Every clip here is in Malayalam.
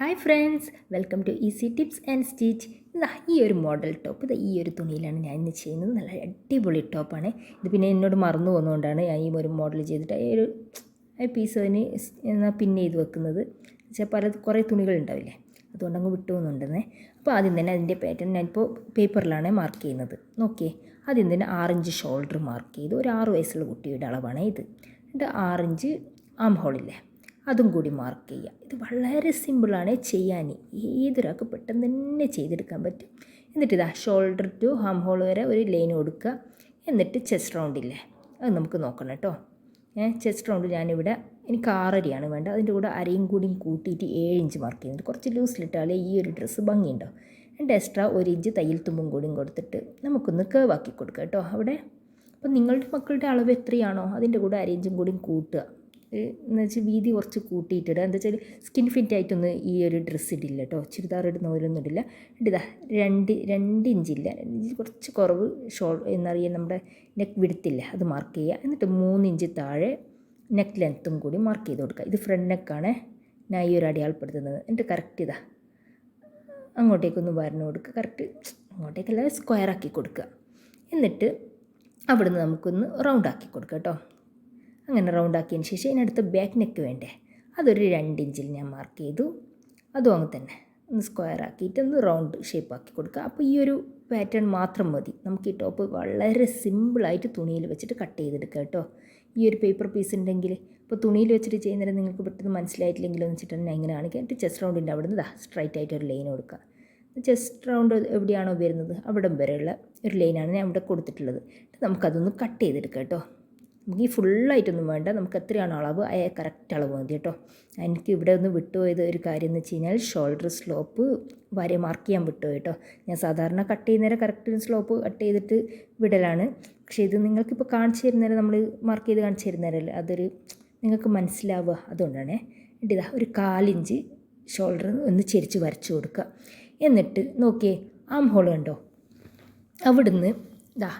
Hi friends welcome to easy tips and stitch ഇതാ ഈ ഒരു മോഡൽ ടോപ്പ് ഇത് ഈ ഒരു തുണിയിലാണ് ഞാൻ ഇന്ന് ചെയ്യുന്നത്. നല്ല അടിപൊളി ടോപ്പാണ് ഇത് പിന്നെ എന്നോട് മറന്നു പോകുന്നതുകൊണ്ടാണ് ഞാൻ ഈ ഒരു മോഡൽ ചെയ്തിട്ട് ഈ ഒരു പീസ് അതിന് പിന്നെ ചെയ്ത് വെക്കുന്നത്. വെച്ചാൽ പല കുറേ തുണികൾ ഉണ്ടാവില്ലേ? അതുകൊണ്ട് അങ്ങ് വിട്ടു പോകുന്നുണ്ടെന്നേ. അപ്പോൾ ആദ്യം തന്നെ അതിന്റെ പാറ്റേൺ ഞാനിപ്പോൾ പേപ്പറിലാണ് മാർക്ക് ചെയ്യുന്നത്. നോക്കിയേ ആദ്യം തന്നെ ആറിഞ്ച് ഷോൾഡർ മാർക്ക് ചെയ്തു. ഒരു ആറ് വയസ്സുള്ള കുട്ടിയുടെ അളവാണ് ഇത്. എന്നിട്ട് ആറിഞ്ച് ആം ഹോളില്ലേ അതും കൂടി മാർക്ക് ചെയ്യുക. ഇത് വളരെ സിമ്പിളാണ് ചെയ്യാൻ. ഏതൊരാൾക്ക് പെട്ടെന്ന് തന്നെ ചെയ്തെടുക്കാൻ പറ്റും. എന്നിട്ട് ഇതാ ഷോൾഡർ ടു ഹാം ഹോൾ വരെ ഒരു ലൈൻ കൊടുക്കുക. എന്നിട്ട് ചെസ്റ്റ് റൗണ്ടില്ലേ അത് നമുക്ക് നോക്കണം കേട്ടോ. ചെസ്റ്റ് റൗണ്ട് ഞാനിവിടെ എനിക്ക് ആറരയാണ് വേണ്ടത്. അതിന്റെ കൂടെ അരയും കൂടിയും കൂട്ടിയിട്ട് ഏഴ് ഇഞ്ച് മാർക്ക് ചെയ്യുന്നുണ്ട്. കുറച്ച് ലൂസിലിട്ടാലേ ഈ ഒരു ഡ്രസ്സ് ഭംഗിയുണ്ടോ? എന്റെ എക്സ്ട്രാ ഒരു ഇഞ്ച് തയ്യൽ തുമ്പും കൂടിയും കൊടുത്തിട്ട് നമുക്കൊന്ന് കേവാക്കി ആക്കി കൊടുക്കുക കേട്ടോ. അവിടെ? അപ്പം നിങ്ങളുടെ മക്കളുടെ അളവ് എത്രയാണോ? അതിന്റെ കൂടെ അരയിഞ്ചും കൂടിയും കൂട്ടുക. എന്ന് വെച്ചാൽ വീതി കുറച്ച് കൂട്ടിയിട്ടിടുക. എന്താ വെച്ചാൽ സ്കിൻ ഫിറ്റ് ആയിട്ടൊന്നും ഈ ഒരു ഡ്രസ്സ് ഇടില്ല കേട്ടോ ചുരിദാർ ഇടുന്നവരൊന്നും ഇടില്ല. ഇതാ രണ്ട് രണ്ട് ഇഞ്ചില്ല ഇഞ്ച് കുറച്ച് കുറവ് ഷോൾ എന്നറിയാൻ നമ്മുടെ നെക്ക് വിടുത്തില്ല അത് മാർക്ക് ചെയ്യുക എന്നിട്ട് മൂന്ന് ഇഞ്ച് താഴെ നെക്ക് ലെങ്ത്തും കൂടി മാർക്ക് ചെയ്ത് കൊടുക്കുക. ഇത് ഫ്രണ്ട് നെക്കാണ് ഞാൻ ഈ ഒരു അടയാളപ്പെടുത്തുന്നത്. എന്നിട്ട് കറക്റ്റ് ഇതാ. അങ്ങോട്ടേക്കൊന്ന് വരഞ്ഞു കൊടുക്കുക. കറക്റ്റ് അങ്ങോട്ടേക്കല്ല സ്ക്വയർ ആക്കി കൊടുക്കുക. എന്നിട്ട് അവിടുന്ന് നമുക്കൊന്ന് റൗണ്ട് ആക്കി കൊടുക്കുക കേട്ടോ അങ്ങനെ റൗണ്ട് ആക്കിയതിന് ശേഷം ഇതിനടുത്ത് ബാക്ക് നെക്ക് വേണ്ടേ? അതൊരു രണ്ട് ഇഞ്ചിൽ ഞാൻ മാർക്ക് ചെയ്തു. അതും അങ്ങനെ തന്നെ. ഒന്ന് സ്ക്വയർ ആക്കിയിട്ട് ഒന്ന് റൗണ്ട് ഷേപ്പ് ആക്കി കൊടുക്കുക. അപ്പോൾ ഈ ഒരു പാറ്റേൺ മാത്രം മതി. നമുക്ക് ഈ ടോപ്പ് വളരെ സിമ്പിളായിട്ട് തുണിയിൽ വെച്ചിട്ട് കട്ട് ചെയ്തെടുക്കുക കേട്ടോ. ഈ ഒരു പേപ്പർ പീസ് ഉണ്ടെങ്കിൽ ഇപ്പോൾ തുണിയിൽ വെച്ചിട്ട് ചെയ്യുന്നതിന് നിങ്ങൾക്ക് പെട്ടെന്ന് മനസ്സിലായിട്ടില്ലെങ്കിൽ എന്ന് വെച്ചിട്ട് ഞാൻ കാണിക്കുക. എന്നിട്ട് ചെസ്റ്റ് റൗണ്ടിന്റെ അവിടെ നിന്ന് സ്ട്രൈറ്റ് ആയിട്ട് ഒരു ലൈൻ കൊടുക്കുക. ചെസ്റ്റ് റൗണ്ട് എവിടെയാണോ വരുന്നത്? അവിടം വരെയുള്ള ഒരു ലൈനാണ് ഞാൻ ഇവിടെ കൊടുത്തിട്ടുള്ളത്. നമുക്കതൊന്ന് കട്ട് ചെയ്തെടുക്കാം കേട്ടോ. ഈ ഫുള്ളായിട്ടൊന്നും വേണ്ട. നമുക്ക് എത്രയാണ് അളവ് ആ കറക്റ്റ് അളവ് മതി കേട്ടോ. എനിക്ക് ഇവിടെ ഒന്ന് വിട്ടുപോയത് ഒരു കാര്യം എന്ന് വെച്ച് കഴിഞ്ഞാൽ ഷോൾഡർ സ്ലോപ്പ് വരെ മാർക്ക് ചെയ്യാൻ വിട്ടുപോയി കേട്ടോ. ഞാൻ സാധാരണ കട്ട് ചെയ്യുന്നേരം കറക്റ്റ് സ്ലോപ്പ് കട്ട് ചെയ്തിട്ട് വിടലാണ്. പക്ഷേ ഇത് നിങ്ങൾക്കിപ്പോൾ കാണിച്ചു തരുന്നേരം നമ്മൾ മാർക്ക് ചെയ്ത് കാണിച്ചു തരുന്നേരല്ലേ അതൊരു നിങ്ങൾക്ക് മനസ്സിലാവുക അതുകൊണ്ടാണ്. ഇതാ ഒരു കാലിഞ്ച് ഷോൾഡർ ഒന്ന് ചെരിച്ച് വരച്ചു കൊടുക്കുക. എന്നിട്ട് നോക്കിയേ ആം ഹോൾ കണ്ടോ? അവിടുന്ന് ഇതാ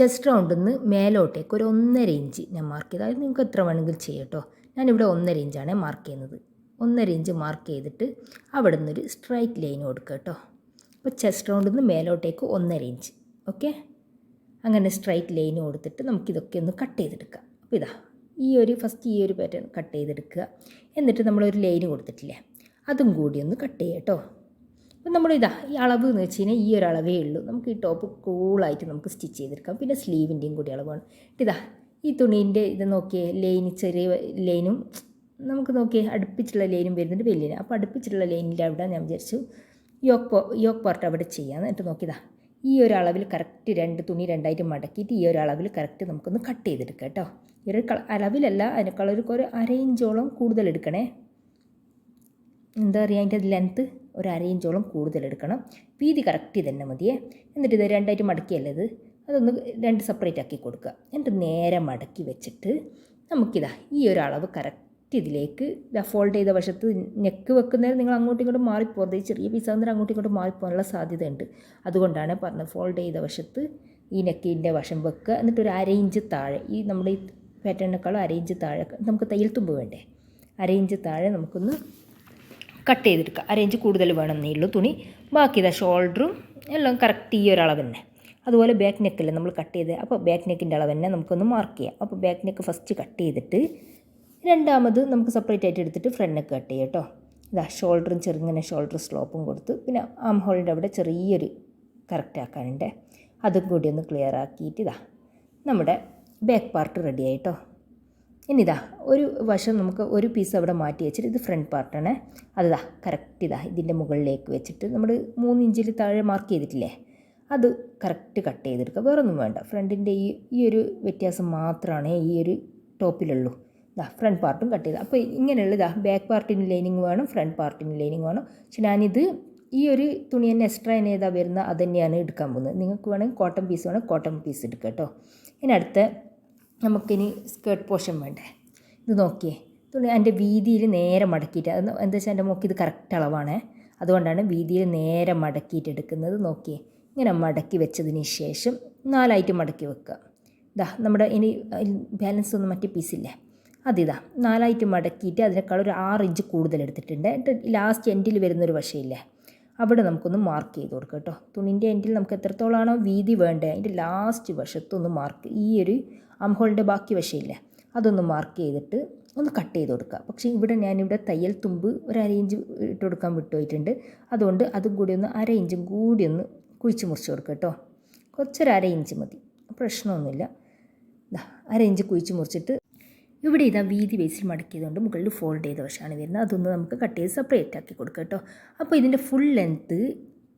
ചെസ്റ്റ് റൗണ്ടിൽ നിന്ന് മേലോട്ടേക്ക് ഒരു ഒന്നര ഇഞ്ച് ഞാൻ മാർക്ക് ചെയ്ത്. അതായത് നിങ്ങൾക്ക് എത്ര വേണമെങ്കിൽ ചെയ്യട്ടോ ഞാനിവിടെ ഒന്നര ഇഞ്ചാണ് മാർക്ക് ചെയ്യുന്നത്. ഒന്നര ഇഞ്ച് മാർക്ക് ചെയ്തിട്ട് അവിടെ നിന്നൊരു സ്ട്രൈറ്റ് ലൈൻ കൊടുക്കുക കേട്ടോ അപ്പോൾ ചെസ്റ്റ് റൗണ്ടിൽ നിന്ന് മേലോട്ടേക്ക് ഒന്നര ഇഞ്ച്. ഓക്കെ അങ്ങനെ സ്ട്രൈറ്റ് ലൈൻ കൊടുത്തിട്ട് നമുക്കിതൊക്കെ ഒന്ന് കട്ട് ചെയ്തെടുക്കാം. അപ്പോൾ ഇതാ ഈ ഒരു ഫസ്റ്റ് ഈ ഒരു പാറ്റേൺ കട്ട് ചെയ്തെടുക്കുക. എന്നിട്ട് നമ്മളൊരു ലൈൻ കൊടുത്തിട്ടില്ലേ? അതും കൂടി ഒന്ന് കട്ട് ചെയ്യാം കേട്ടോ അപ്പം നമ്മളിതാ ഈ അളവ് എന്ന് വെച്ച് കഴിഞ്ഞാൽ ഈ ഒരു അളവേ ഉള്ളൂ. നമുക്ക് ഈ ടോപ്പ് കൂളായിട്ട് നമുക്ക് സ്റ്റിച്ച് ചെയ്തെടുക്കാം. പിന്നെ സ്ലീവിന്റെയും കൂടി അളവാണ്. ഇതാ ഈ തുണീന്റെ ഇത് നോക്കിയേ ലൈന് ചെറിയ ലൈനും നമുക്ക് നോക്കിയേ അടുപ്പിച്ചുള്ള ലൈനും വരുന്നുണ്ട് വലിയ അപ്പോൾ അടുപ്പിച്ചുള്ള ലൈനിന്റെ അവിടെ ഞാൻ വിചാരിച്ചു യോക്ക് യോക്ക് പാർട്ട് അവിടെ ചെയ്യാം എന്നിട്ട് നോക്കിയതാ. ഈ ഒരു അളവിൽ കറക്റ്റ് രണ്ട് തുണി രണ്ടായിട്ട് മടക്കിയിട്ട് ഈ ഒരു അളവിൽ കറക്റ്റ് നമുക്കൊന്ന് കട്ട് ചെയ്തെടുക്കാം കേട്ടോ. ഈ ഒരു അളവിലല്ല അതിനേക്കാൾ ഒരു ഒരു അര ഇഞ്ചോളം കൂടുതൽ എടുക്കണേ. എന്താ പറയുക അതിന്റെ ലെങ്ത്ത് ഒരു അര ഇഞ്ചോളം കൂടുതൽ എടുക്കണം. വീതി കറക്റ്റ് തന്നെ മതിയേ. എന്നിട്ട് ഇത് രണ്ടായിട്ട് മടക്കിയല്ലേ ഇത്? അതൊന്ന് രണ്ട് സെപ്പറേറ്റ് ആക്കി കൊടുക്കുക. എന്നിട്ട് നേരെ മടക്കി വെച്ചിട്ട് നമുക്കിതാ ഈ ഒരു അളവ് കറക്റ്റ് ഇതിലേക്ക് ഇതാ ഫോൾഡ് ചെയ്ത വശത്ത് നെക്ക് വെക്കുന്നതിന് നിങ്ങൾ അങ്ങോട്ടും ഇങ്ങോട്ടും മാറിപ്പോകുന്നത് ഈ ചെറിയ പീസ് ആകുന്നതിന് അങ്ങോട്ടും ഇങ്ങോട്ടും മാറിപ്പോകാനുള്ള സാധ്യതയുണ്ട്. അതുകൊണ്ടാണ് പറഞ്ഞത് ഫോൾഡ് ചെയ്ത വശത്ത് ഈ നെക്കിന്റെ വശം വെക്കുക. എന്നിട്ട് ഒരു അര ഇഞ്ച് താഴെ ഈ നമ്മുടെ ഈ പാറ്റേണിനേക്കാളും അര ഇഞ്ച് താഴെ നമുക്ക് തയ്യൽ തുമ്പ് വേണ്ടേ? അര ഇഞ്ച് താഴെ നമുക്കൊന്ന് കട്ട് ചെയ്തെടുക്കുക. അരയിഞ്ച് കൂടുതൽ വേണം എന്നേ ഉള്ളൂ തുണി. ബാക്കി ഇതാ ഷോൾഡറും എല്ലാം കറക്റ്റ് ഈ ഒരളവ് തന്നെ അതുപോലെ ബാക്ക് നെക്കല്ലേ നമ്മൾ കട്ട് ചെയ്ത്. അപ്പോൾ ബാക്ക് നെക്കിന്റെ അളവ് തന്നെ നമുക്കൊന്ന് മാർക്ക് ചെയ്യാം. അപ്പോൾ ബാക്ക് നെക്ക് ഫസ്റ്റ് കട്ട് ചെയ്തിട്ട് രണ്ടാമത് നമുക്ക് സെപ്പറേറ്റ് ആയിട്ട് എടുത്തിട്ട് ഫ്രണ്ട് നെക്ക് കട്ട് ചെയ്യാം കേട്ടോ. ഇതാ ഷോൾഡറും ചെറുങ്ങനെ ഷോൾഡർ സ്ലോപ്പും കൊടുത്ത് പിന്നെ ആം ഹോളിന്റെ അവിടെ ചെറിയൊരു കറക്റ്റ് ആക്കാനുണ്ട്. അതും കൂടി ഒന്ന് ക്ലിയർ ആക്കിയിട്ട് ഇതാ നമ്മുടെ ബാക്ക് പാർട്ട് റെഡി ആയിട്ടോ ഇനിതാ ഒരു വശം നമുക്ക് ഒരു പീസ് അവിടെ മാറ്റി വെച്ചിട്ട് ഇത് ഫ്രണ്ട് പാർട്ടാണ് അതാ കറക്റ്റ് ഇതാ ഇതിന്റെ മുകളിലേക്ക് വെച്ചിട്ട് നമ്മൾ മൂന്ന് ഇഞ്ചിൽ താഴെ മാർക്ക് ചെയ്തിട്ടില്ലേ? അത് കറക്റ്റ് കട്ട് ചെയ്തെടുക്കുക. വേറെ ഒന്നും വേണ്ട ഫ്രണ്ടിന്റെ ഈ ഈ ഒരു വ്യത്യാസം മാത്രമാണ് ഈ ഒരു ടോപ്പിലുള്ളൂ. ഇതാ ഫ്രണ്ട് പാർട്ടും കട്ട് ചെയ്ത്. അപ്പോൾ ഇങ്ങനെയുള്ള ഇതാ ബാക്ക് പാർട്ടിന് ലൈനിങ് വേണം ഫ്രണ്ട് പാർട്ടിന് ലൈനിങ് വേണം. പക്ഷെ ഞാനിത് ഈ ഒരു തുണി തന്നെ എക്സ്ട്രാ തന്നെ ഏതാ വരുന്ന അത് തന്നെയാണ് എടുക്കാൻ പോകുന്നത്. നിങ്ങൾക്ക് വേണമെങ്കിൽ കോട്ടൺ പീസ് വേണം കോട്ടൺ പീസ് എടുക്കുക കേട്ടോ. ഇനി അടുത്ത നമുക്കിനി സ്കേർട്ട് പോർഷൻ വേണ്ടേ? ഇത് നോക്കിയേ. തുണി എന്റെ വീതിയിൽ നേരെ മടക്കിയിട്ട് അത് എന്താ വെച്ചാൽ എന്റെ മോക്ക് ഇത് കറക്റ്റ് അളവാണ്. അതുകൊണ്ടാണ് വീതിയിൽ നേരെ മടക്കിയിട്ട് എടുക്കുന്നത്. നോക്കിയേ. ഇങ്ങനെ മടക്കി വെച്ചതിന് ശേഷം നാലായിട്ട് മടക്കി വെക്കുക. ഇതാ നമ്മുടെ ഇനി ബാലൻസ് ഒന്നും മറ്റേ പീസില്ലേ അതിതാ നാലായിട്ട് മടക്കിയിട്ട് അതിനേക്കാൾ ഒരു ആറ് ഇഞ്ച് കൂടുതൽ എടുത്തിട്ടുണ്ട്. എന്നിട്ട് ലാസ്റ്റ് എൻഡിൽ വരുന്നൊരു വശയില്ലേ? അവിടെ നമുക്കൊന്ന് മാർക്ക് ചെയ്ത് കൊടുക്കുക കേട്ടോ. തുണിന്റെ എൻഡിൽ നമുക്ക് എത്രത്തോളമാണോ വീതി വേണ്ടത് അതിന്റെ ലാസ്റ്റ് വശത്തൊന്ന് മാർക്ക് ഈ ഒരു അംഹോളിന്റെ ബാക്കി വശയില്ലേ. അതൊന്ന് മാർക്ക് ചെയ്തിട്ട് ഒന്ന് കട്ട് ചെയ്ത് കൊടുക്കുക. പക്ഷേ ഇവിടെ ഞാനിവിടെ തയ്യൽ തുമ്പ് ഒരു അര ഇഞ്ച് ഇട്ട് കൊടുക്കാൻ വിട്ടുപോയിട്ടുണ്ട്. അതുകൊണ്ട് അതും കൂടി ഒന്ന് അര ഇഞ്ചും കൂടി ഒന്ന് കുഴിച്ച് മുറിച്ച് കൊടുക്കുക കേട്ടോ. കുറച്ചൊരു അര ഇഞ്ച് മതി. പ്രശ്നമൊന്നുമില്ല. അര ഇഞ്ച് കുഴിച്ച് മുറിച്ചിട്ട് ഇവിടെ ഇതാ വീതി ബേസിൽ മടക്കിയതുകൊണ്ട് മുകളിൽ ഫോൾഡ് ചെയ്ത വശമാണ് വരുന്നത്. അതൊന്ന് നമുക്ക് കട്ട് ചെയ്ത് സെപ്പറേറ്റ് ആക്കി കൊടുക്കുക കേട്ടോ. അപ്പോൾ ഇതിന്റെ ഫുൾ ലെങ്ത്ത്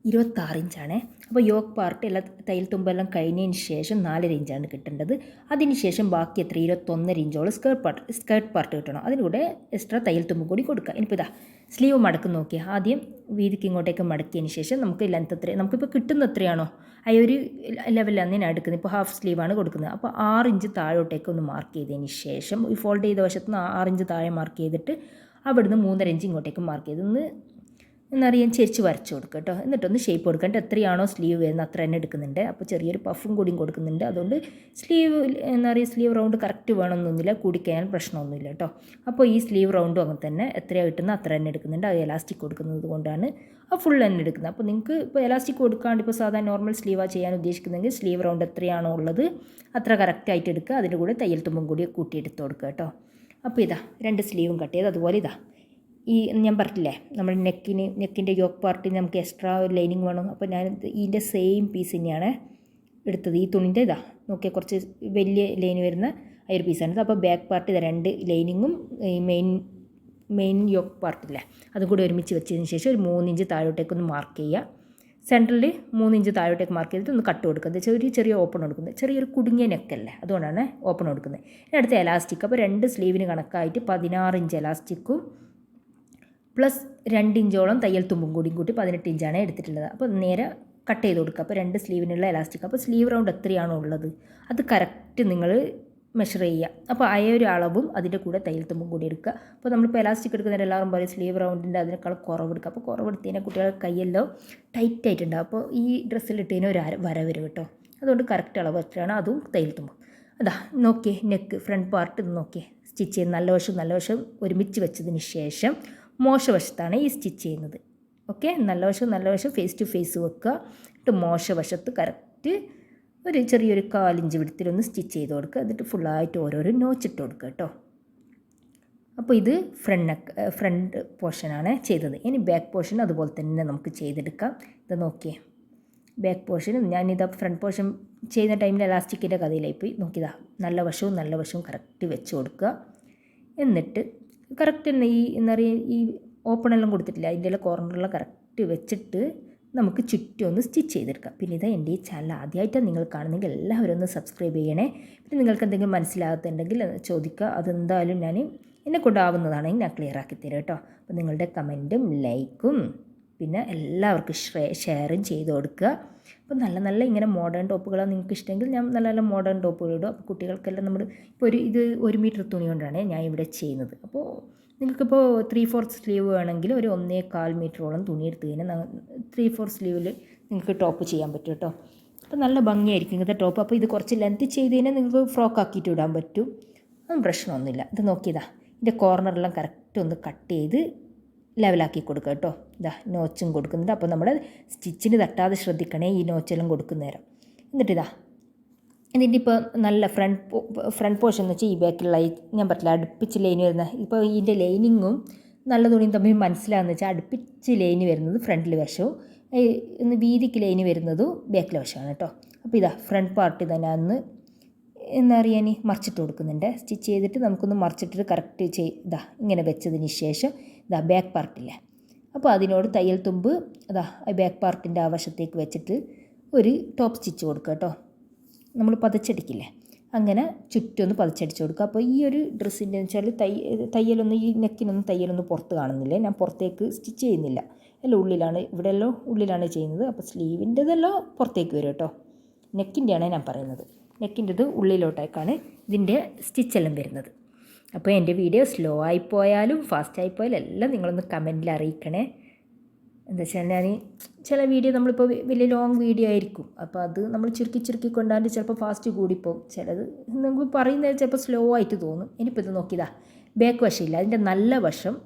ഇരുപത്താറ് ഇഞ്ചാണ്. അപ്പോൾ യോക്ക് പാർട്ട് എല്ലാ തയ്യൽ തുമ്പെല്ലാം കഴിഞ്ഞതിന് ശേഷം നാലര ഇഞ്ചാണ് കിട്ടേണ്ടത്. അതിന് ശേഷം ബാക്കി എത്ര? ഇരുപത്തൊന്നര ഇഞ്ചോളം സ്കേർട്ട് പാർട്ട് സ്കേർട്ട് പാർട്ട് കിട്ടണം. അതിലൂടെ എക്സ്ട്രാ തയ്യൽ തുമ്പ് കൂടി കൊടുക്കുക ഇനിയിപ്പോൾ ഇതാ സ്ലീവ് മടക്ക് നോക്കി ആദ്യം വീതിക്ക് ഇങ്ങോട്ടേക്ക് മടക്കിയതിന് ശേഷം നമുക്ക് ലെങ്ത് എത്ര? നമുക്കിപ്പോൾ കിട്ടുന്ന എത്രയാണോ? ആ ഒരു ലെവലാണ് ഞാൻ എടുക്കുന്നത്. ഇപ്പോൾ ഹാഫ് സ്ലീവാണ് കൊടുക്കുന്നത്. അപ്പോൾ ആറ് ഇഞ്ച് താഴോട്ടേക്ക് ഒന്ന് മാർക്ക് ചെയ്തതിന് ശേഷം ഈ ഫോൾഡ് ചെയ്ത വശത്ത് നിന്ന് ആറ് ഇഞ്ച് താഴെ മാർക്ക് ചെയ്തിട്ട് അവിടുന്ന് മൂന്നര ഇഞ്ച് ഇങ്ങോട്ടേക്ക് മാർക്ക് ചെയ്ത് ഒന്ന് എന്നറിയാൻ ചെരിച്ച് വരച്ച് കൊടുക്കുക കേട്ടോ. എന്നിട്ടൊന്ന് ഷേപ്പ് കൊടുക്കേണ്ട എത്രയാണോ സ്ലീവ് വരുന്നത്. അത്ര തന്നെ എടുക്കുന്നുണ്ട്. അപ്പോൾ ചെറിയൊരു പഫും കൂടിയും കൊടുക്കുന്നുണ്ട്. അതുകൊണ്ട് സ്ലീവ് എന്താ പറയുക സ്ലീവ് റൗണ്ട് കറക്റ്റ് വേണമെന്നൊന്നുമില്ല. കൂടിക്കഴിഞ്ഞാൽ പ്രശ്നമൊന്നുമില്ല കേട്ടോ. അപ്പോൾ ഈ സ്ലീവ് റൗണ്ടും അങ്ങനെ തന്നെ എത്രയാണ് കിട്ടുന്നത് അത്ര തന്നെ എടുക്കുന്നുണ്ട്. അത് എലാസ്റ്റിക് കൊടുക്കുന്നത് കൊണ്ടാണ് ആ ഫുൾ തന്നെ എടുക്കുന്നത്. അപ്പോൾ നിങ്ങൾക്ക് ഇപ്പോൾ എലാസ്റ്റിക് കൊടുക്കാണ്ട് ഇപ്പോൾ സാധാരണ നോർമൽ സ്ലീവാണ് ചെയ്യാൻ ഉദ്ദേശിക്കുന്നതെങ്കിൽ സ്ലീവ് റൗണ്ട് എത്രയാണോ ഉള്ളത് അത്ര കറക്റ്റായിട്ട് എടുക്കുക. അതിന്റെ കൂടെ തയ്യൽ തുമ്പും കൂടി കൂട്ടിയെടുത്ത് കൊടുക്കുക കേട്ടോ. അപ്പോൾ ഇതാ രണ്ട് സ്ലീവും കട്ട് ചെയ്ത്. അതുപോലെ ഇതാ ഈ ഞാൻ പറഞ്ഞില്ലേ നമ്മൾ നെക്കിന് നെക്കിന്റെ യോക്ക് പാർട്ടിന് നമുക്ക് എക്സ്ട്രാ ഒരു ലൈനിങ് വേണം. അപ്പോൾ ഞാൻ ഇതിന്റെ സെയിം പീസ് തന്നെയാണ് എടുത്തത്. ഈ തുണിന്റെ ഇതാ നോക്കിയാൽ കുറച്ച് വലിയ ലൈൻ വരുന്ന ആ ഒരു പീസാണ് അപ്പോൾ ബാക്ക് പാർട്ട് രണ്ട് ലൈനിങ്ങും ഈ മെയിൻ മെയിൻ യോക്ക് പാർട്ടില്ലേ അതും കൂടി ഒരുമിച്ച് വെച്ചതിന് ശേഷം ഒരു മൂന്നിഞ്ച് താഴോട്ടേക്കൊന്ന് മാർക്ക് ചെയ്യുക. സെന്ററിൽ മൂന്നിഞ്ച് താഴോട്ടേക്ക് മാർക്ക് ചെയ്തിട്ട് ഒന്ന് കട്ട് കൊടുക്കുന്നത് ചെറിയ ചെറിയ ഓപ്പൺ കൊടുക്കുന്നത്. ചെറിയൊരു കുടുങ്ങിയ നെക്കല്ലേ അതുകൊണ്ടാണ് ഓപ്പൺ കൊടുക്കുന്നത്. ഇനി അടുത്ത എലാസ്റ്റിക് അപ്പോൾ രണ്ട് സ്ലീവിന് കണക്കായിട്ട് പതിനാറ് ഇഞ്ച് എലാസ്റ്റിക്കും പ്ലസ് രണ്ട് ഇഞ്ചോളം തയ്യൽ തുമ്പും കൂടിയും കൂട്ടി പതിനെട്ട് ഇഞ്ചാണ് എടുത്തിട്ടുള്ളത്. അപ്പോൾ നേരെ കട്ട് ചെയ്ത് കൊടുക്കുക. അപ്പോൾ രണ്ട് സ്ലീവിനുള്ള എലാസ്റ്റിക് അപ്പോൾ സ്ലീവ് റൗണ്ട് എത്രയാണോ ഉള്ളത് അത് കറക്റ്റ് നിങ്ങൾ മെഷർ ചെയ്യുക. അപ്പോൾ ആയ ഒരു അളവും അതിന്റെ കൂടെ തയ്യൽ തുമ്പും കൂടി എടുക്കുക. അപ്പോൾ നമ്മളിപ്പോൾ എലാസ്റ്റിക് എടുക്കുന്നതിന് എല്ലാവരും പറയും സ്ലീവ് റൗണ്ടിന്റെ അതിനേക്കാൾ കുറവെടുക്കുക അപ്പോൾ കുറവെടുത്തതിനെ കുട്ടികളുടെ കൈയെല്ലാം ടൈറ്റ് ആയിട്ടുണ്ട് അപ്പോൾ ഈ ഡ്രസ്സിൽ ഡ്രസ്സിലിട്ടതിന് ഒരു വര വരും കേട്ടോ. അതുകൊണ്ട് കറക്റ്റ് അളവ് എത്രയാണ് അതും തയ്യൽ തുമ്പും. അതാ നോക്കിയേ നെക്ക് ഫ്രണ്ട് പാർട്ട് നോക്കിയേ. സ്റ്റിച്ച് ചെയ്ത് നല്ല വശം നല്ല വശം ഒരുമിച്ച് വെച്ചതിന് ശേഷം മോശവശത്താണ് ഈ സ്റ്റിച്ച് ചെയ്യുന്നത്. ഓക്കെ? നല്ല വശം നല്ല വശം ഫേസ് ടു ഫേസ് വെക്കുക. എന്നിട്ട് മോശവശത്ത് കറക്റ്റ് ഒരു ചെറിയൊരു കാലിഞ്ച് വിടത്തിലൊന്ന് സ്റ്റിച്ച് ചെയ്ത് കൊടുക്കുക. എന്നിട്ട് ഫുള്ളായിട്ട് ഓരോരോ നോച്ചിട്ട് കൊടുക്കുക കേട്ടോ. അപ്പോൾ ഇത് ഫ്രണ്ട് ഫ്രണ്ട് പോർഷനാണ് ചെയ്തത്. ഇനി ബാക്ക് പോർഷൻ അതുപോലെ തന്നെ നമുക്ക് ചെയ്തെടുക്കാം. ഇത് നോക്കിയേ. ബാക്ക് പോർഷൻ ഞാനിതാ ഫ്രണ്ട് പോർഷൻ ചെയ്യുന്ന ടൈമിൽ എലാസ്റ്റിക്കിന്റെ കഥയിലായി പോയി നോക്കിയതാ. നല്ല വശവും നല്ല വശവും കറക്റ്റ് വെച്ച് കൊടുക്കുക. എന്നിട്ട് കറക്റ്റ് തന്നെ ഈ എന്താ പറയുക ഈ ഓപ്പൺ എല്ലാം കൊടുത്തിട്ടില്ല. അതിന്റെ എല്ലാം കോർണറെല്ലാം കറക്റ്റ് വെച്ചിട്ട് നമുക്ക് ചുറ്റും ഒന്ന് സ്റ്റിച്ച് ചെയ്തെടുക്കാം. പിന്നെ ഇത് എന്റെ ഈ ചാനൽ ആദ്യമായിട്ടാണ് നിങ്ങൾ കാണുന്നെങ്കിൽ എല്ലാവരും ഒന്ന് സബ്സ്ക്രൈബ് ചെയ്യണേ. പിന്നെ നിങ്ങൾക്ക് എന്തെങ്കിലും മനസ്സിലാകത്തുണ്ടെങ്കിൽ ചോദിക്കുക. അതെന്തായാലും ഞാൻ എന്നെ കൊണ്ടാവുന്നതാണെങ്കിൽ ഞാൻ ക്ലിയർ ആക്കി തരാം കേട്ടോ. അപ്പോൾ നിങ്ങളുടെ കമന്റും ലൈക്കും പിന്നെ എല്ലാവർക്കും ഷെയറും ചെയ്ത് കൊടുക്കുക. അപ്പോൾ നല്ല നല്ല ഇങ്ങനെ മോഡേൺ ടോപ്പുകളാണ് നിങ്ങൾക്ക് ഇഷ്ടമെങ്കിൽ ഞാൻ നല്ല നല്ല മോഡേൺ ടോപ്പുകൾ ഇടും. അപ്പോൾ കുട്ടികൾക്കെല്ലാം നമ്മൾ ഇപ്പോൾ ഒരു ഇത് ഒരു മീറ്റർ തുണി കൊണ്ടാണ് ഞാൻ ഇവിടെ ചെയ്യുന്നത്. അപ്പോൾ നിങ്ങൾക്കിപ്പോൾ ത്രീ ഫോർത്ത് സ്ലീവ് വേണമെങ്കിൽ ഒരു ഒന്നേ കാൽ മീറ്ററോളം തുണി എടുത്ത് കഴിഞ്ഞാൽ ത്രീ ഫോർ സ്ലീവിൽ നിങ്ങൾക്ക് ടോപ്പ് ചെയ്യാൻ പറ്റും കേട്ടോ. അപ്പോൾ നല്ല ഭംഗിയായിരിക്കും ഇങ്ങനത്തെ ടോപ്പ്. അപ്പോൾ ഇത് കുറച്ച് ലെങ്ത് ചെയ്ത് കഴിഞ്ഞാൽ നിങ്ങൾക്ക് ഫ്രോക്ക് ആക്കിയിട്ട് ഇടാൻ പറ്റും. അതൊന്നും പ്രശ്നമൊന്നുമില്ല. ഇത് നോക്കിയതാ. ഇതിന്റെ കോർണറെല്ലാം കറക്റ്റ് ഒന്ന് കട്ട് ചെയ്ത് ലെവലാക്കി കൊടുക്കുക കേട്ടോ ഇതാ നോച്ചും കൊടുക്കുന്നുണ്ട്. അപ്പോൾ നമ്മൾ സ്റ്റിച്ചിന് തട്ടാതെ ശ്രദ്ധിക്കണേ ഈ നോച്ചെല്ലാം കൊടുക്കുന്നേരം. എന്നിട്ട് ഇതാ എന്നിട്ട് ഇപ്പോൾ നല്ല ഫ്രണ്ട് ഫ്രണ്ട് പോർഷൻ എന്ന് വെച്ചാൽ ഈ ബാക്കിലുള്ള ഈ ഞാൻ പറഞ്ഞില്ല അടുപ്പിച്ച് ലൈന് വരുന്ന ഇപ്പോൾ ഇതിന്റെ ലൈനിങ്ങും നല്ല തുണിയും തമ്മിൽ മനസ്സിലാകുന്ന വെച്ചാൽ അടുപ്പിച്ച് ലൈന് വരുന്നത് ഫ്രണ്ടിൽ വശവും ഒന്ന് വീതിക്ക് ലൈന് വരുന്നതും ബാക്കിലെ വശമാണ് കേട്ടോ അപ്പോൾ ഇതാ ഫ്രണ്ട് പാർട്ട് തന്നെ അന്ന് എന്താ പറയുക ഇനി മറിച്ചിട്ട് കൊടുക്കുന്നുണ്ട്. സ്റ്റിച്ച് ചെയ്തിട്ട് നമുക്കൊന്ന് മറിച്ചിട്ട് കറക്റ്റ് ചെയ്താ ഇങ്ങനെ വെച്ചതിന് ശേഷം ഇതാ ബാക്ക് പാർട്ടില്ലേ അപ്പോൾ അതിനോട് തയ്യൽ തുമ്പ് അതാ ബാക്ക് പാർട്ടിന്റെ ആ വശത്തേക്ക് വെച്ചിട്ട് ഒരു ടോപ്പ് സ്റ്റിച്ച് കൊടുക്കുക കേട്ടോ നമ്മൾ പതച്ചടിക്കില്ലേ? അങ്ങനെ ചുറ്റൊന്ന് പതച്ചടിച്ച് കൊടുക്കുക. അപ്പോൾ ഈ ഒരു ഡ്രസ്സിന്റെ വെച്ചാൽ തൈ തയ്യലൊന്നും ഈ നെക്കിനൊന്നും തയ്യലൊന്നും പുറത്ത് കാണുന്നില്ല? ഞാൻ പുറത്തേക്ക് സ്റ്റിച്ച് ചെയ്യുന്നില്ല. അല്ല ഉള്ളിലാണ് ഇവിടെയല്ലോ ഉള്ളിലാണ് ചെയ്യുന്നത്. അപ്പോൾ സ്ലീവിന്റെതെല്ലാം പുറത്തേക്ക് വരും കേട്ടോ നെക്കിന്റെയാണ് ഞാൻ പറയുന്നത്. നെക്കിന്റെത് ഉള്ളിലോട്ടേക്കാണ് ഇതിന്റെ സ്റ്റിച്ചെല്ലാം വരുന്നത്. അപ്പോൾ എന്റെ വീഡിയോ സ്ലോ ആയിപ്പോയാലും ഫാസ്റ്റ് ആയിപ്പോയാലും എല്ലാം നിങ്ങളൊന്ന് കമന്റിൽ അറിയിക്കണേ. എന്താ വെച്ചാൽ ഞാൻ ചില വീഡിയോ നമ്മളിപ്പോൾ വലിയ ലോങ് വീഡിയോ ആയിരിക്കും. അപ്പോൾ അത് നമ്മൾ ചുരുക്കി ചുരുക്കി കൊണ്ടാണ്ട് ചിലപ്പോൾ ഫാസ്റ്റ് കൂടിപ്പോവും. ചിലത് നമുക്ക് പറയുന്നത് ചിലപ്പോൾ സ്ലോ ആയിട്ട് തോന്നും. ഇനിയിപ്പോൾ ഇത് നോക്കിയതാ. ബാക്ക് വശമില്ല. അതിന്റെ നല്ല വശം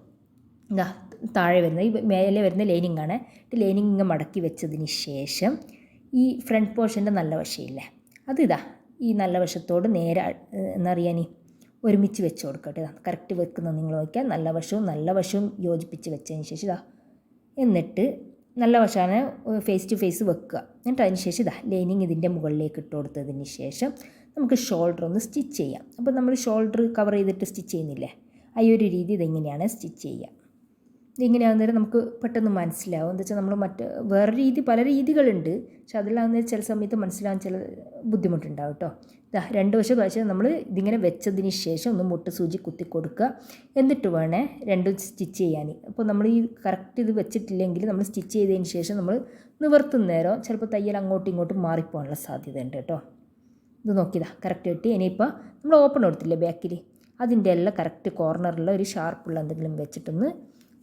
ഇതാ താഴെ വരുന്ന ഈ മേലെ വരുന്ന ലൈനിങ് ആണ്. ലൈനിങ് ഇങ്ങനെ മടക്കി വെച്ചതിന് ശേഷം ഈ ഫ്രണ്ട് പോർഷന്റെ നല്ല വശമില്ല? അത് ഇതാ. ഈ നല്ല വശത്തോട് നേരെ എന്നറിയാനീ? ഒരുമിച്ച് വെച്ച് കൊടുക്കട്ടെ. കറക്റ്റ് വെക്കുന്നത് നിങ്ങൾ നോക്കിയാൽ നല്ല വശവും നല്ല വശവും യോജിപ്പിച്ച് വെച്ചതിന് ശേഷം ഇതാ എന്നിട്ട് നല്ല വശമാണ് ഫേസ് ടു ഫേസ് വെക്കുക. എന്നിട്ട് അതിന് ശേഷം ഇതാ ലൈനിങ് ഇതിന്റെ മുകളിലേക്ക് ഇട്ട് കൊടുത്തതിന് ശേഷം നമുക്ക് ഷോൾഡർ ഒന്ന് സ്റ്റിച്ച് ചെയ്യാം. അപ്പോൾ നമ്മൾ ഷോൾഡർ കവർ ചെയ്തിട്ട് സ്റ്റിച്ച് ചെയ്യുന്നില്ലേ? ആ ഒരു രീതി ഇതെങ്ങനെയാണ് സ്റ്റിച്ച് ചെയ്യുക. ഇതിങ്ങനെയാകുന്നേരം നമുക്ക് പെട്ടെന്ന് മനസ്സിലാവും. എന്താ വെച്ചാൽ നമ്മൾ മറ്റ് വേറെ രീതി പല രീതികളുണ്ട്. പക്ഷെ അതിലാകുന്ന ചില സമയത്ത് മനസ്സിലാകാൻ ചില ബുദ്ധിമുട്ടുണ്ടാവും കേട്ടോ. ഇതാ രണ്ട് വശം പക്ഷേ നമ്മൾ ഇതിങ്ങനെ വെച്ചതിന് ശേഷം ഒന്ന് മുട്ട് സൂചി കുത്തി കൊടുക്കുക. എന്നിട്ട് വേണേ രണ്ടും സ്റ്റിച്ച് ചെയ്യാൻ അപ്പോൾ നമ്മൾ ഈ കറക്റ്റ് ഇത് വെച്ചിട്ടില്ലെങ്കിൽ നമ്മൾ സ്റ്റിച്ച് ചെയ്തതിന് ശേഷം നമ്മൾ നിവർത്തുന്ന നേരം ചിലപ്പോൾ തയ്യൽ അങ്ങോട്ടും ഇങ്ങോട്ടും മാറിപ്പോകാനുള്ള സാധ്യത ഉണ്ട് കേട്ടോ. ഇത് നോക്കിയതാ കറക്റ്റ് കിട്ടി ഇനിയിപ്പോൾ നമ്മൾ ഓപ്പൺ കൊടുത്തില്ലേ ബാക്കിൽ അതിന്റെ എല്ലാം കറക്റ്റ് കോർണറിൽ ഒരു ഷാർപ്പുള്ള എന്തെങ്കിലും വെച്ചിട്ടൊന്ന്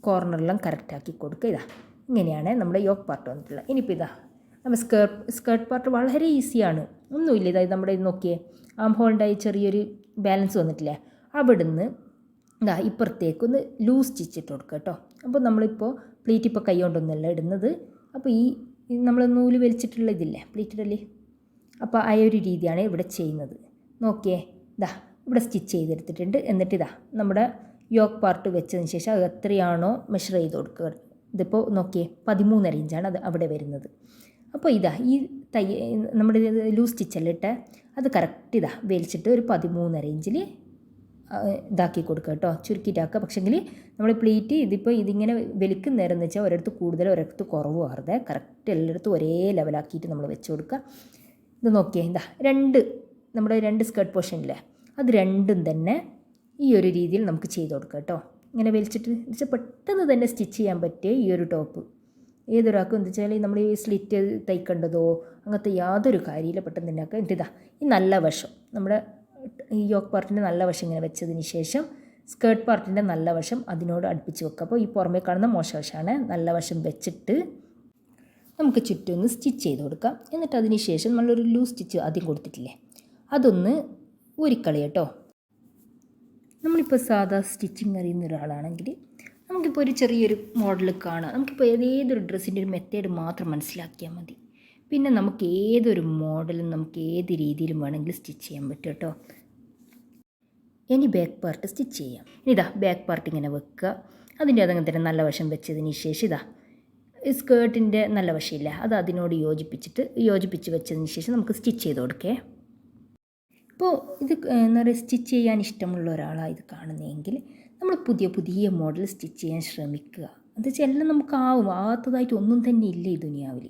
കോർണറെല്ലാം കറക്റ്റാക്കി കൊടുക്കുക. ഇതാ ഇങ്ങനെയാണ് നമ്മുടെ യോക്ക് പാർട്ട് വന്നിട്ടുള്ളത്. ഇനിയിപ്പോൾ ഇതാ നമ്മൾ സ്കേർട്ട് സ്കേർട്ട് പാർട്ട് വളരെ ഈസിയാണ് ഒന്നുമില്ല ഇതാ ഇത് നമ്മുടെ ഇത് നോക്കിയേ ആം ഹോളിന്റെ ചെറിയൊരു ബാലൻസ് വന്നിട്ടില്ലേ? അവിടുന്ന് ഇതാ ഇപ്പുറത്തേക്കൊന്ന് ലൂസ് സ്റ്റിച്ച് ഇട്ട് കൊടുക്കുക കേട്ടോ. അപ്പോൾ നമ്മളിപ്പോൾ പ്ലീറ്റ് ഇപ്പോൾ കൈ കൊണ്ടൊന്നുമല്ല ഇടുന്നത്. അപ്പോൾ ഈ നമ്മൾ നൂൽ വലിച്ചിട്ടുള്ള ഇതില്ലേ പ്ലീറ്റിടല്ലേ അപ്പോൾ ആ ഒരു രീതിയാണ് ഇവിടെ ചെയ്യുന്നത്. നോക്കിയേ ഇതാ ഇവിടെ സ്റ്റിച്ച് ചെയ്തെടുത്തിട്ടുണ്ട്. എന്നിട്ട് ഇതാ നമ്മുടെ യോക്ക് പാർട്ട് വെച്ചതിന് ശേഷം അത് എത്രയാണോ മെഷർ ചെയ്ത് കൊടുക്കുക. ഇതിപ്പോൾ നോക്കിയേ പതിമൂന്നര ഇഞ്ചാണ് അത് അവിടെ വരുന്നത്. അപ്പോൾ ഇതാ ഈ തയ്യ നമ്മുടെ ലൂസ് സ്റ്റിച്ചല്ല ഇട്ട് അത് കറക്റ്റ് ഇതാ വലിച്ചിട്ട് ഒരു പതിമൂന്നര ഇഞ്ചിൽ ഇതാക്കി കൊടുക്കുക കേട്ടോ. ചുരുക്കിയിട്ടാക്കുക പക്ഷെങ്കിൽ നമ്മൾ പ്ലീറ്റ് ഇതിപ്പോൾ ഇതിങ്ങനെ വലിക്കുന്ന നേരം എന്ന് വെച്ചാൽ ഒരിടത്ത് കൂടുതൽ ഒരിടത്ത് കുറവ് മാറുതെ കറക്റ്റ് എല്ലായിടത്തും ഒരേ ലെവലാക്കിയിട്ട് നമ്മൾ വെച്ച് കൊടുക്കുക. ഇത് നോക്കിയേ എന്താ രണ്ട് നമ്മുടെ രണ്ട് സ്കേർട്ട് പോർഷനില്ലേ അത് രണ്ടും തന്നെ ഈ ഒരു രീതിയിൽ നമുക്ക് ചെയ്ത് കൊടുക്കാം കേട്ടോ. ഇങ്ങനെ വലിച്ചിട്ട് വെച്ചാൽ പെട്ടെന്ന് തന്നെ സ്റ്റിച്ച് ചെയ്യാൻ പറ്റിയ ഈ ഒരു ടോപ്പ്. ഏതൊരാൾക്കും എന്താ വെച്ചാൽ നമ്മൾ ഈ സ്ലിറ്റ് തയ്ക്കേണ്ടതോ അങ്ങനത്തെ യാതൊരു കാര്യമില്ല പെട്ടെന്ന് തന്നെ ആക്കുക ഇതാ ഈ നല്ല വശം. നമ്മുടെ ഈ യോക്ക് പാർട്ടിന്റെ നല്ല വശം ഇങ്ങനെ വെച്ചതിന് ശേഷം സ്കേർട്ട് പാർട്ടിന്റെ നല്ല വശം അതിനോട് അടുപ്പിച്ച് വെക്കുക അപ്പോൾ ഈ പുറമേ കാണുന്ന മോശവശമാണ് നല്ല വശം വെച്ചിട്ട് നമുക്ക് ചുറ്റും ഒന്ന് സ്റ്റിച്ച് ചെയ്ത് കൊടുക്കാം. എന്നിട്ട് അതിന് ശേഷം നമ്മളൊരു ലൂസ് സ്റ്റിച്ച് ആദ്യം കൊടുത്തിട്ടില്ലേ? അതൊന്ന് ഊരിക്കളി കേട്ടോ. നമ്മളിപ്പോൾ സാധാ സ്റ്റിച്ചിങ് അറിയുന്ന ഒരാളാണെങ്കിൽ നമുക്കിപ്പോൾ ഒരു ചെറിയൊരു മോഡൽ കാണാം നമുക്കിപ്പോൾ ഏതൊരു ഡ്രസ്സിന്റെ ഒരു മെത്തേഡ് മാത്രം മനസ്സിലാക്കിയാൽ മതി. പിന്നെ നമുക്ക് ഏതൊരു മോഡലും നമുക്ക് ഏത് രീതിയിലും വേണമെങ്കിലും സ്റ്റിച്ച് ചെയ്യാൻ പറ്റും കേട്ടോ. ഇനി ബാക്ക് പാർട്ട് സ്റ്റിച്ച് ചെയ്യാം. ഇതാ ബാക്ക് പാർട്ട് ഇങ്ങനെ വെക്കുക. അതിന്റെ അതങ്ങനെ തന്നെ നല്ല വശം വെച്ചതിന് ശേഷം ഇതാ സ്കേർട്ടിന്റെ നല്ല വശമില്ല അത് അതിനോട് യോജിപ്പിച്ചിട്ട് യോജിപ്പിച്ച് വെച്ചതിന് ശേഷം നമുക്ക് സ്റ്റിച്ച് ചെയ്ത് കൊടുക്കേ. ഇപ്പോൾ ഇത് എന്താ പറയുക സ്റ്റിച്ച് ചെയ്യാൻ ഇഷ്ടമുള്ള ഒരാളാണ് ഇത് കാണുന്നതെങ്കിൽ നമ്മൾ പുതിയ പുതിയ മോഡൽ സ്റ്റിച്ച് ചെയ്യാൻ ശ്രമിക്കുക. അത് ചെല്ലാം നമുക്കാവും. ആവാത്തതായിട്ട് ഒന്നും തന്നെ ഇല്ല ഈ ദുനിയാവിൽ.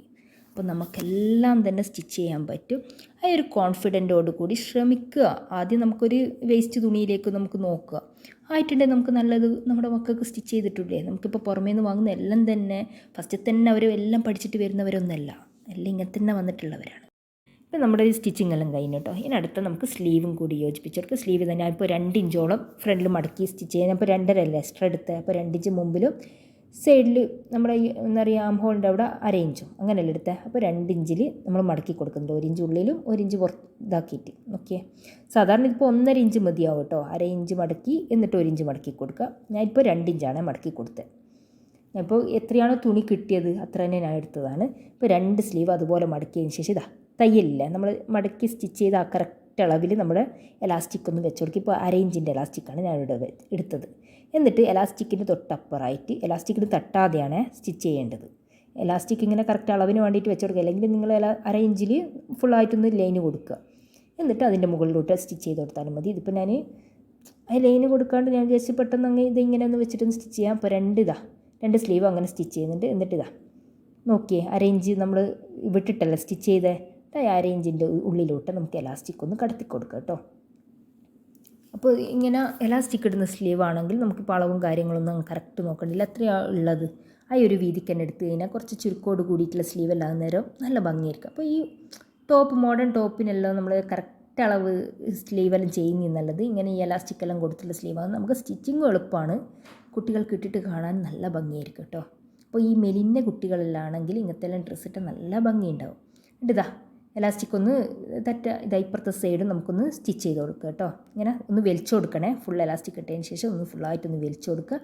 അപ്പോൾ നമുക്കെല്ലാം തന്നെ സ്റ്റിച്ച് ചെയ്യാൻ പറ്റും. ആ ഒരു കോൺഫിഡന്റോട് കൂടി ശ്രമിക്കുക. ആദ്യം നമുക്കൊരു വേസ്റ്റ് തുണിയിലേക്ക് നമുക്ക് നോക്കുക. ആയിട്ടുണ്ടെങ്കിൽ നമുക്ക് നല്ലത് നമ്മുടെ മക്കൾക്ക് സ്റ്റിച്ച് ചെയ്തിട്ടില്ലേ? നമുക്കിപ്പോൾ പുറമേ നിന്ന് വാങ്ങുന്ന എല്ലാം തന്നെ ഫസ്റ്റിൽ തന്നെ അവർ എല്ലാം പഠിച്ചിട്ട് വരുന്നവരൊന്നല്ല. എല്ലാം ഇങ്ങനെ തന്നെ വന്നിട്ടുള്ളവരാണ്. ഇപ്പം നമ്മുടെ ഒരു സ്റ്റിച്ചിങ് എല്ലാം കഴിഞ്ഞു കേട്ടോ. ഇനി അടുത്ത നമുക്ക് സ്ലീവും കൂടി യോജിപ്പിച്ചെടുക്കുക സ്ലീവ് തന്നെ ഇപ്പോൾ രണ്ട് ഇഞ്ചോളം ഫ്രണ്ടിൽ മടക്കി സ്റ്റിച്ച് ചെയ്യാൻ അപ്പോൾ രണ്ടര അല്ലേ എക്സ്ട്രാ എടുത്ത്. അപ്പോൾ രണ്ട് ഇഞ്ച് മുമ്പിലും സൈഡിൽ നമ്മുടെ ഈ എന്താ പറയുക ആം ഹോളിന്റെ അവിടെ അര ഇഞ്ചും അങ്ങനെയല്ല എടുത്തത് അപ്പോൾ രണ്ട് ഇഞ്ചിൽ നമ്മൾ മടക്കി കൊടുക്കുന്നുണ്ട്. ഒരു ഇഞ്ച് ഉള്ളിലും ഒരു ഇഞ്ച് പുറത്ത് ഇതാക്കിയിട്ട്. ഓക്കെ. സാധാരണ ഇതിപ്പോൾ ഒന്നര ഇഞ്ച് മതിയാവും കേട്ടോ. അര ഇഞ്ച് മടക്കി എന്നിട്ട് ഒരു ഇഞ്ച് മടക്കി കൊടുക്കുക. ഞാനിപ്പോൾ രണ്ട് ഇഞ്ചാണ് മടക്കി കൊടുത്തത് അപ്പോൾ എത്രയാണോ തുണി കിട്ടിയത് അത്ര തന്നെ ഞാൻ എടുത്തതാണ്. ഇപ്പോൾ രണ്ട് സ്ലീവ് അതുപോലെ മടക്കിയതിന് ശേഷം ഇതാ. തയ്യലില്ല. നമ്മൾ മടക്കി സ്റ്റിച്ച് ചെയ്ത് ആ കറക്റ്റ് അളവിൽ നമ്മൾ എലാസ്റ്റിക് ഒന്ന് വെച്ച് കൊടുക്കും. ഇപ്പോൾ അരയിഞ്ചിന്റെ എലാസ്റ്റിക്കാണ് ഞാനിവിടെ എടുത്തത്. എന്നിട്ട് എലാസ്റ്റിക്കിന് തൊട്ടപ്പുറമായിട്ട് എലാസ്റ്റിക്കിന് തട്ടാതെയാണ് സ്റ്റിച്ച് ചെയ്യേണ്ടത്. എലാസ്റ്റിക് ഇങ്ങനെ കറക്റ്റ് അളവിന് വേണ്ടിയിട്ട് വെച്ച് കൊടുക്കുക. അല്ലെങ്കിൽ നിങ്ങൾ എല അര ഇഞ്ചിൽ ഫുള്ളായിട്ടൊന്ന് ലൈന് കൊടുക്കുക. എന്നിട്ട് അതിന്റെ മുകളിലോട്ട് സ്റ്റിച്ച് ചെയ്ത് കൊടുത്താലും മതി. ഇതിപ്പോൾ ഞാൻ ആ ലൈന് കൊടുക്കാണ്ട് ഞാൻ വിചാരിച്ച് പെട്ടെന്ന് അങ്ങ് ഇത് ഇങ്ങനെ ഒന്ന് വെച്ചിട്ടൊന്ന് സ്റ്റിച്ച് ചെയ്യാം. അപ്പോൾ രണ്ട് ഇതാ രണ്ട് സ്ലീവ് അങ്ങനെ സ്റ്റിച്ച് ചെയ്യുന്നുണ്ട്. എന്നിട്ട് ഇതാ നോക്കിയേ അരയിഞ്ച് നമ്മൾ വിട്ടിട്ടല്ല സ്റ്റിച്ച് ചെയ്തേ? അരയിഞ്ചിന്റെ ഉള്ളിലോട്ട് നമുക്ക് എലാസ്റ്റിക് ഒന്ന് കടത്തി കൊടുക്കുക കേട്ടോ. അപ്പോൾ ഇങ്ങനെ എലാസ്റ്റിക് ഇടുന്ന സ്ലീവ് ആണെങ്കിൽ നമുക്ക് അളവും കാര്യങ്ങളൊന്നും കറക്റ്റ് നോക്കണ്ടില്ല എത്രയാണ് ഉള്ളത്. ആ ഒരു വീതിക്ക് തന്നെ എടുത്തു കഴിഞ്ഞാൽ കുറച്ച് ചുരുക്കോട് കൂടിയിട്ടുള്ള സ്ലീവ് എല്ലാം നേരം നല്ല ഭംഗിയായിരിക്കും. അപ്പോൾ ഈ ടോപ്പ് മോഡേൺ ടോപ്പിനെല്ലാം നമ്മൾ കറക്റ്റ് അളവ് സ്ലീവെല്ലാം ചെയ്യുന്ന നല്ലത്. ഇങ്ങനെ ഈ എലാസ്റ്റിക് എല്ലാം കൊടുത്തുള്ള സ്ലീവാണ് നമുക്ക് സ്റ്റിച്ചിങ്ങും എളുപ്പമാണ്. കുട്ടികൾക്ക് ഇട്ടിട്ട് കാണാൻ നല്ല ഭംഗിയായിരിക്കും കേട്ടോ. അപ്പോൾ ഈ മെലിഞ്ഞ കുട്ടികളിലാണെങ്കിൽ ഇങ്ങനത്തെ എല്ലാം ഡ്രസ്സ് ഇട്ടാൽ നല്ല ഭംഗിയുണ്ടാവും. ഇതാ എലാസ്റ്റിക് ഒന്ന് തെറ്റ ഇതാ ഇപ്പുറത്തെ സൈഡും നമുക്കൊന്ന് സ്റ്റിച്ച് ചെയ്ത് കൊടുക്കുക കേട്ടോ. ഇങ്ങനെ ഒന്ന് വലിച്ചു കൊടുക്കണേ. ഫുൾ എലാസ്റ്റിക് ഇട്ടതിന് ശേഷം ഒന്ന് ഫുള്ളായിട്ടൊന്ന് വലിച്ചു കൊടുക്കുക.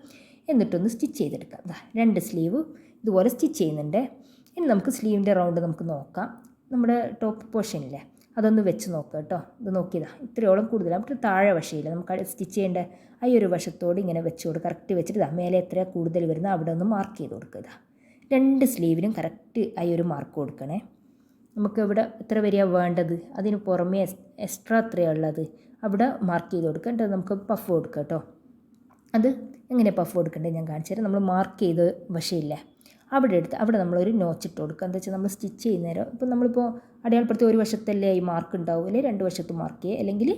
എന്നിട്ടൊന്ന് സ്റ്റിച്ച് ചെയ്തെടുക്കുക. ദാ രണ്ട് സ്ലീവ് ഇതുപോലെ സ്റ്റിച്ച് ചെയ്യുന്നുണ്ട്. ഇനി നമുക്ക് സ്ലീവിന്റെ റൗണ്ട് നമുക്ക് നോക്കാം. നമ്മുടെ ടോപ്പ് പോർഷനില്ലേ അതൊന്ന് വെച്ച് നോക്കുക കേട്ടോ. ഇത് നോക്കിയതാ ഇത്രയോളം കൂടുതലാണ് നമുക്ക് താഴെ വശയില്ല നമുക്ക് സ്റ്റിച്ച് ചെയ്യേണ്ട ആ ഒരു വശത്തോട് ഇങ്ങനെ വെച്ച് കൊടുക്കുക. കറക്റ്റ് വെച്ചിട്ട് ഇതാ മേലെ എത്ര കൂടുതൽ വരുന്ന അവിടെ ഒന്ന് മാർക്ക് ചെയ്ത് കൊടുക്കുക. ഇതാ രണ്ട് സ്ലീവിനും കറക്റ്റ് ആ ഒരു മാർക്ക് കൊടുക്കണേ. നമുക്ക് ഇവിടെ എത്ര വരെയാണ് വേണ്ടത്? അതിന് പുറമേ എക്സ്ട്രാ എത്രയാണ് ഉള്ളത്? അവിടെ മാർക്ക് ചെയ്ത് കൊടുക്കുക നമുക്ക് പഫ് കൊടുക്കുക കേട്ടോ അത് എങ്ങനെ പഫ് കൊടുക്കേണ്ടത് ഞാൻ കാണിച്ചു തരാം. നമ്മൾ മാർക്ക് ചെയ്ത് വശയില്ലേ. അവിടെ എടുത്ത് അവിടെ നമ്മളൊരു നോച്ചിട്ട് കൊടുക്കുക എന്താ വെച്ചാൽ നമ്മൾ സ്റ്റിച്ച് ചെയ്യുന്നേരം ഇപ്പോൾ നമ്മളിപ്പോൾ അടയാളപ്പെടുത്തി ഒരു വശത്തല്ലേ ഈ മാർക്ക് ഉണ്ടാവും? അല്ലെങ്കിൽ രണ്ട് വശത്ത് മാർക്ക് ചെയ്യുക. അല്ലെങ്കിൽ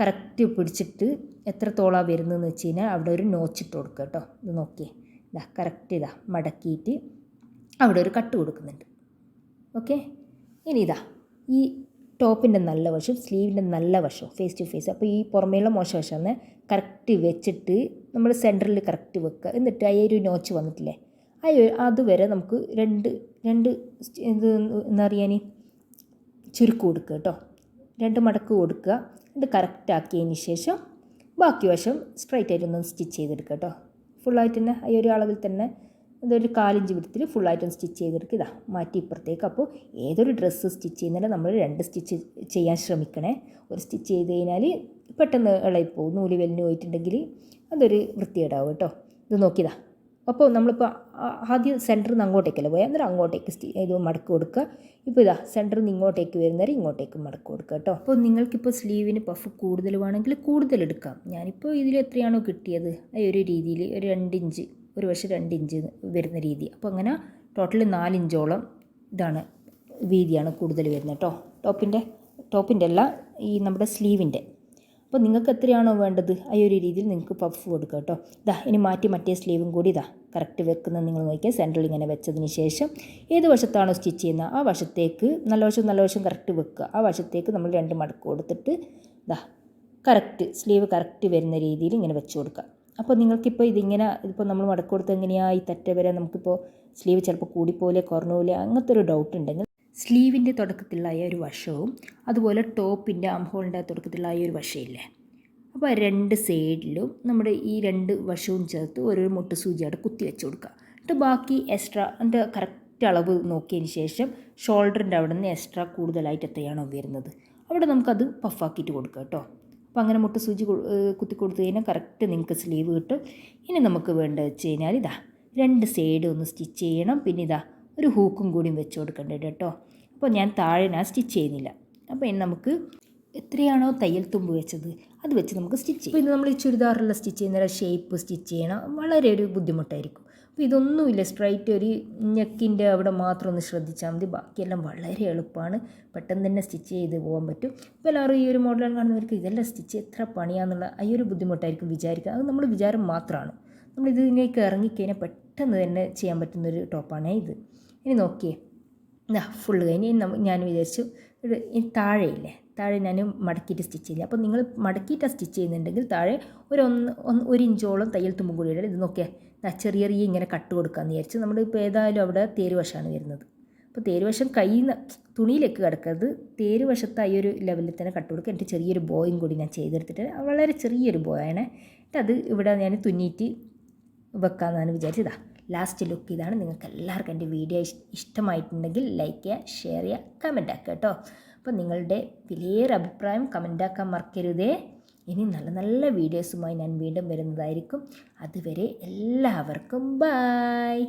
കറക്റ്റ് പിടിച്ചിട്ട് എത്രത്തോളമാണ് വരുന്നതെന്ന് വെച്ച് കഴിഞ്ഞാൽ അവിടെ ഒരു നോച്ച് ഇട്ട് കൊടുക്കുക കേട്ടോ ഇത് നോക്കിയേ. ഇതാ കറക്റ്റ് ഇതാ. മടക്കിയിട്ട് അവിടെ ഒരു കട്ട് കൊടുക്കുന്നുണ്ട്. ഓക്കെ ഇനി ഇതാ ഈ ടോപ്പിന്റെ നല്ല വശം സ്ലീവിന്റെ നല്ല വശം ഫേസ് ടു ഫേസ് അപ്പോൾ ഈ പുറമേയുള്ള മോശം വശം ഒന്ന് കറക്റ്റ് വെച്ചിട്ട് നമ്മൾ സെന്ററിൽ കറക്റ്റ് വെക്കുക. എന്നിട്ട് ആ ഒരു നോച്ച് വന്നിട്ടില്ലേ ആ അതുവരെ നമുക്ക് രണ്ട് രണ്ട് ഇത് എന്താ പറയാൻ ചുരുക്ക് കൊടുക്കുക കേട്ടോ. രണ്ട് മടക്ക് കൊടുക്കുക. ഇത് കറക്റ്റ് ആക്കിയതിന് ശേഷം ബാക്കി വശം സ്ട്രൈറ്റ് ആയിട്ടൊന്ന് സ്റ്റിച്ച് ചെയ്തെടുക്കുക കേട്ടോ. ഫുള്ളായിട്ട് തന്നെ ആ ഒരു അളവിൽ തന്നെ ഇതൊരു കാലിഞ്ച് വിടത്തിൽ ഫുള്ളായിട്ടും സ്റ്റിച്ച് ചെയ്തെടുക്കുക ഇതാ മാറ്റി ഇപ്പുറത്തേക്ക്. അപ്പോൾ ഏതൊരു ഡ്രസ്സ് സ്റ്റിച്ച് ചെയ്യുന്നതിന് നമ്മൾ രണ്ട് സ്റ്റിച്ച് ചെയ്യാൻ ശ്രമിക്കണേ. ഒരു സ്റ്റിച്ച് ചെയ്ത് കഴിഞ്ഞാൽ പെട്ടെന്ന് ഇളയിപ്പോവും നൂൽ വലിഞ്ഞു പോയിട്ടുണ്ടെങ്കിൽ അതൊരു വൃത്തികേടാവും കേട്ടോ. ഇത് നോക്കിയതാ അപ്പോൾ നമ്മളിപ്പോൾ ആദ്യം സെന്ററിൽ നിന്ന് അങ്ങോട്ടേക്കല്ലേ പോയാൽ അന്നേരം അങ്ങോട്ടേക്ക് ഇത് മടക്ക് കൊടുക്കുക ഇപ്പോൾ ഇതാ സെന്ററിൽ നിന്ന് ഇങ്ങോട്ടേക്ക് വരുന്നവരെ ഇങ്ങോട്ടേക്ക് മടക്ക് കൊടുക്കുക കേട്ടോ. അപ്പോൾ നിങ്ങൾക്കിപ്പോൾ സ്ലീവിന് പഫ് കൂടുതൽ വേണമെങ്കിൽ കൂടുതൽ എടുക്കാം. ഞാനിപ്പോൾ ഇതിൽ എത്രയാണോ കിട്ടിയത്? ആ ഒരു രീതിയിൽ ഒരു രണ്ട് ഇഞ്ച്. ഒരു വശം രണ്ട് ഇഞ്ച് വരുന്ന രീതി. അപ്പോൾ അങ്ങനെ ടോട്ടൽ നാലിഞ്ചോളം ഇതാണ് വീതിയാണ് കൂടുതൽ വരുന്നത് കേട്ടോ. ടോപ്പിന്റെ ടോപ്പിന്റെ അല്ല ഈ നമ്മുടെ സ്ലീവിന്റെ. അപ്പോൾ നിങ്ങൾക്ക് എത്രയാണോ വേണ്ടത് ആ ഒരു രീതിയിൽ നിങ്ങൾക്ക് പഫ് കൊടുക്കുക കേട്ടോ. ഇതാ ഇനി മാറ്റി മറ്റേ സ്ലീവും കൂടി ഇതാ കറക്റ്റ് വെക്കുന്നത് നിങ്ങൾ നോക്കിയാൽ സെന്ററിൽ ഇങ്ങനെ വെച്ചതിന് ശേഷം ഏത് വശത്താണോ സ്റ്റിച്ച് ചെയ്യുന്നത് ആ വശത്തേക്ക് നല്ല വശം നല്ല വശം കറക്റ്റ് വെക്കുക. ആ വശത്തേക്ക് നമ്മൾ രണ്ട് മടക്ക് കൊടുത്തിട്ട് ഇതാ കറക്റ്റ് സ്ലീവ് കറക്റ്റ് വരുന്ന രീതിയിൽ ഇങ്ങനെ വെച്ച് കൊടുക്കുക. അപ്പോൾ നിങ്ങൾക്കിപ്പോൾ ഇതിങ്ങനെ ഇതിപ്പോൾ നമ്മൾ മടക്ക് കൊടുത്ത് എങ്ങനെയാണ് ഈ തെറ്റ വരെ നമുക്കിപ്പോൾ സ്ലീവ് ചിലപ്പോൾ കൂടിപ്പോലെ കുറഞ്ഞുപോലെ അങ്ങനത്തെ ഒരു ഡൗട്ട് ഉണ്ടെങ്കിൽ സ്ലീവിന്റെ തുടക്കത്തിലായ ഒരു വശവും അതുപോലെ ടോപ്പിന്റെ അംഹോളിന്റെ തുടക്കത്തിലായ ഒരു വശമില്ലേ അപ്പോൾ രണ്ട് സൈഡിലും നമ്മുടെ ഈ രണ്ട് വശവും ചേർത്ത് ഒരു മുട്ട് സൂചിയോടെ കുത്തി വെച്ച് കൊടുക്കുക. എന്നിട്ട് ബാക്കി എക്സ്ട്രാ എന്റെ കറക്റ്റ് അളവ് നോക്കിയതിന് ശേഷം ഷോൾഡറിന്റെ അവിടെ നിന്ന് എക്സ്ട്രാ കൂടുതലായിട്ട് എത്രയാണോ വരുന്നത്. അവിടെ നമുക്കത് പഫാക്കിയിട്ട് കൊടുക്കുക കേട്ടോ. അപ്പോൾ അങ്ങനെ മുട്ട് സൂചി കുത്തി കൊടുത്തു കഴിഞ്ഞാൽ കറക്റ്റ് നിങ്ങൾക്ക് സ്ലീവ് കിട്ടും. ഇനി നമുക്ക് വേണ്ടത് വെച്ച് കഴിഞ്ഞാൽ ഇതാ രണ്ട് സൈഡ് ഒന്ന് സ്റ്റിച്ച് ചെയ്യണം. പിന്നെ ഇതാ ഒരു ഹൂക്കും കൂടിയും വെച്ച് കൊടുക്കേണ്ടത് കേട്ടോ. അപ്പോൾ ഞാൻ താഴെ ഞാൻ സ്റ്റിച്ച് ചെയ്യുന്നില്ല. അപ്പോൾ ഇനി നമുക്ക് എത്രയാണോ തയ്യൽ തുമ്പ് വെച്ചത് അത് വെച്ച് നമുക്ക് സ്റ്റിച്ച് ചെയ്യും. ഇത് നമ്മൾ ഈ ചുരിദാറുള്ള സ്റ്റിച്ച് ചെയ്യുന്ന ഷേപ്പ് സ്റ്റിച്ച് ചെയ്യണം. വളരെ ഒരു ബുദ്ധിമുട്ടായിരിക്കും. അപ്പോൾ ഇതൊന്നുമില്ല. സ്ട്രൈറ്റ് ഒരു ഞെക്കിന്റെ അവിടെ മാത്രം ഒന്ന് ശ്രദ്ധിച്ചാൽ മതി. ബാക്കിയെല്ലാം വളരെ എളുപ്പമാണ്. പെട്ടെന്ന് തന്നെ സ്റ്റിച്ച് ചെയ്ത് പോകാൻ പറ്റും. ഇപ്പോൾ എല്ലാവരും ഈ ഒരു മോഡലാണ് കാണുന്നവർക്ക് ഇതെല്ലാം സ്റ്റിച്ച് എത്ര പണിയാന്നുള്ള ആ ഒരു ബുദ്ധിമുട്ടായിരിക്കും വിചാരിക്കുക. അത് നമ്മൾ വിചാരം മാത്രമാണ്. നമ്മൾ ഇതിലേക്ക് ഇറങ്ങിക്കഴിഞ്ഞാൽ പെട്ടെന്ന് തന്നെ ചെയ്യാൻ പറ്റുന്നൊരു ടോപ്പാണ് ഇത്. ഇനി നോക്കിയേ. ഫുള്ള് കഴിഞ്ഞ് ഞാൻ വിചാരിച്ചു താഴെയില്ലേ? താഴെ ഞാൻ മടക്കിയിട്ട് സ്റ്റിച്ച് ചെയ്യില്ല അപ്പോൾ നിങ്ങൾ മടക്കിയിട്ട് സ്റ്റിച്ച് ചെയ്യുന്നുണ്ടെങ്കിൽ താഴെ ഒരു ഒന്ന് ഒന്ന് ഒരു ഇഞ്ചോളം തയ്യൽ തുമ്പും കൂടി ഇടണം ഇത് നോക്കിയാൽ ചെറിയ ചെറിയ ഇങ്ങനെ കട്ട് കൊടുക്കാമെന്ന് വിചാരിച്ചു നമ്മൾ ഇപ്പോൾ ഏതായാലും അവിടെ തേരുവശമാണ് വരുന്നത്. അപ്പോൾ തേരുവശം കയ്യിൽ തുണിയിലേക്ക് കിടക്കരുത്. തേരുവശത്ത് ഈ ഒരു ലെവലിൽ തന്നെ കട്ട് കൊടുക്കുക. എന്നിട്ട് ചെറിയൊരു ബോയും കൂടി ഞാൻ ചെയ്തെടുത്തിട്ട് വളരെ ചെറിയൊരു ബോയാണ്. എന്നിട്ട് അത് ഇവിടെ ഞാൻ തുന്നിയിട്ട് വെക്കാമെന്നാണ് വിചാരിച്ചതാ ലാസ്റ്റ് ലുക്ക് ഇതാണ്. നിങ്ങൾക്ക് എല്ലാവർക്കും എന്റെ വീഡിയോ ഇഷ്ടമായിട്ടുണ്ടെങ്കിൽ ലൈക്ക് ചെയ്യുക ഷെയർ ചെയ്യുക കമന്റ് ആക്കുക കേട്ടോ. അപ്പോൾ നിങ്ങളുടെ വിലയേറെ അഭിപ്രായം കമന്റാക്കാൻ മറക്കരുതേ. ഇനി നല്ല നല്ല വീഡിയോസുമായി ഞാൻ വീണ്ടും വരുന്നതായിരിക്കും. അതുവരെ എല്ലാവർക്കും ബായ്